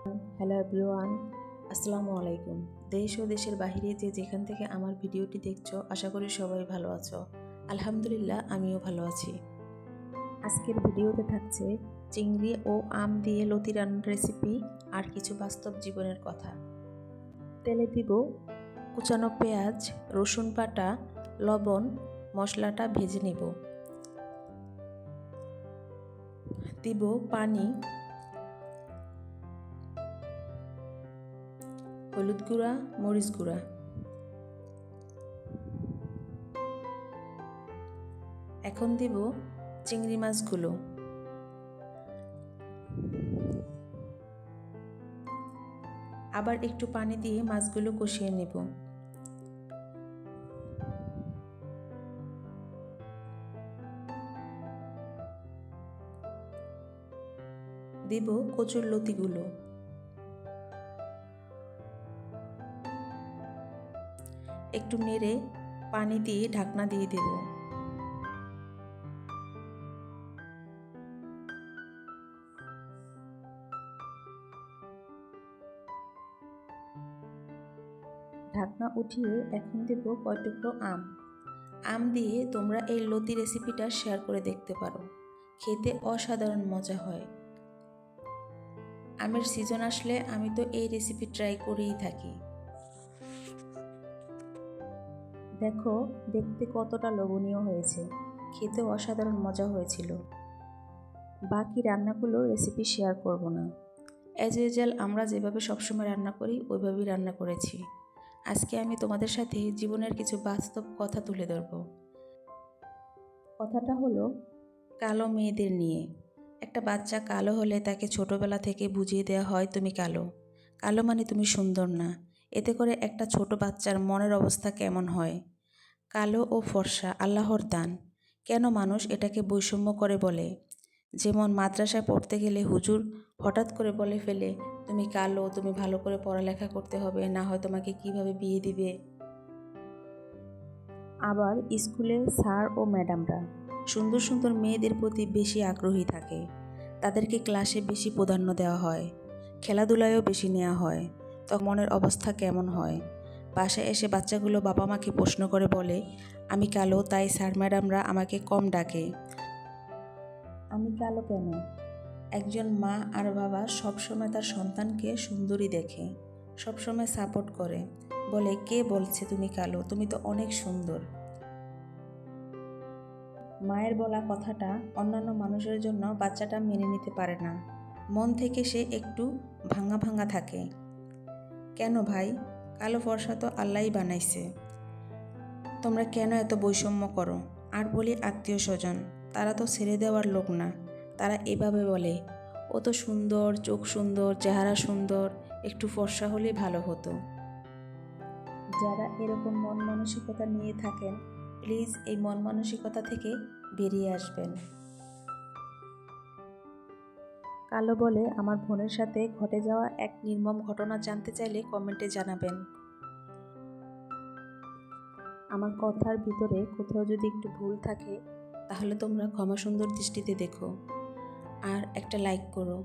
Hello everyone, আসসালামু আলাইকুম। দেশ ও দেশের বাইরে যে যেখান থেকে আমার ভিডিওটি দেখছ, আশা করি সবাই ভালো আছো। আলহামদুলিল্লাহ, আমিও ভালো আছি। আজকের ভিডিওতে থাকছে চিংড়ি ও আম দিয়ে লতি রান্নার রেসিপি আর কিছু বাস্তব জীবনের কথা। তেলে দিব কুচানো পেঁয়াজ, রসুন বাটা, লবণ, মশলাটা ভেজে নেব। দিব পানি হলুদ গুঁড়া, মরিচ গুঁড়া। এখন দিব চিংড়ি মাছগুলো। আবার একটু পানি দিয়ে মাছগুলো কষিয়ে নেব। দিব কচুর লতিগুলো। একটু নেড়ে পানি দিয়ে ঢাকনা দিয়ে দেব। ঢাকনা উঠিয়ে এখন দেব কয়টুকরো আম। আম দিয়ে তোমরা এই লতি রেসিপিটা শেয়ার করে দেখতে পারো। খেতে অসাধারণ মজা হয়। আমের সিজন আসলে আমি তো এই রেসিপি ট্রাই করেই থাকি। দেখো, দেখতে কতটা লোভনীয় হয়েছে। খেতে অসাধারণ মজা হয়েছিল। বাকি রান্নাগুলো রেসিপি শেয়ার করব না। অ্যাজ ইউজুয়াল আমরা যেভাবে সবসময় রান্না করি, ওইভাবেই রান্না করেছি। আজকে আমি তোমাদের সাথে জীবনের কিছু বাস্তব কথা তুলে ধরব। কথাটা হলো, কালো মেয়েদের নিয়ে। একটা বাচ্চা কালো হলে তাকে ছোটবেলা থেকে বুঝিয়ে দেওয়া হয়, তুমি কালো। কালো মানে তুমি সুন্দর না। এতে করে একটা ছোট বাচ্চার মনের অবস্থা কেমন হয়? কালো ও ফর্সা, আল্লাহর দান। কেন মানুষ এটাকে বৈষম্য করে বলে? যেমন মাদ্রাসায় পড়তে গেলে হুজুর হঠাৎ করে বলে ফেলে, তুমি কালো, তুমি ভালো করে পড়ালেখা করতে হবে, না হয় তোমাকে কীভাবে বিয়ে দিবে? আবার স্কুলে স্যার ও ম্যাডামরা সুন্দর সুন্দর মেয়েদের প্রতি বেশি আগ্রহী থাকে। তাদেরকে ক্লাসে বেশি প্রাধান্য দেওয়া হয়, খেলাধুলায়ও বেশি নেওয়া হয়। তখন মনের অবস্থা কেমন হয়? বাসায় এসে বাচ্চাগুলো বাবা মাকে প্রশ্ন করে বলে, আমি কালো, তাই স্যার ম্যাডামরা আমাকে কম ডাকে। আমি কালো কেন? একজন মা আর বাবা সবসময় তার সন্তানকে সুন্দরী দেখে, সবসময় সাপোর্ট করে। বলে, কে বলছে তুমি কালো? তুমি তো অনেক সুন্দর। মায়ের বলা কথাটা অন্যান্য মানুষের জন্য বাচ্চাটা মেনে নিতে পারে না। মন থেকে সে একটু ভাঙা ভাঙা থাকে। কেন ভাই? কালো ফর্সা তো আল্লাহই বানাইছে। তোমরা কেন এত বৈষম্য করো? আর বলি আত্মীয় স্বজন, তারা তো ছেড়ে দেওয়ার লোক না। তারা এভাবে বলে, ও তো সুন্দর, চোখ সুন্দর, চেহারা সুন্দর, একটু ফর্সা হলেই ভালো হতো। যারা এরকম মন মানসিকতা নিয়ে থাকেন প্লিজ এই মন মানসিকতা থেকে বেরিয়ে আসবেন। কালো বলে আমার বোনের সাথে ঘটে যাওয়া এক নির্মম ঘটনা জানতে চাইলে কমেন্টে জানাবেন। আমার কথার ভিতরে কোথাও যদি একটু ভুল থাকে, তাহলে তোমরা ক্ষমা সুন্দর দৃষ্টিতে দেখো। আর একটা লাইক করো।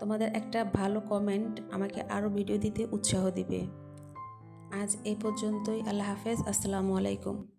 তোমাদের একটা ভালো কমেন্ট আমাকে আরও ভিডিও দিতে উৎসাহ দিবে। আজ এ পর্যন্তই। আল্লাহ হাফেজ। আসসালামু আলাইকুম।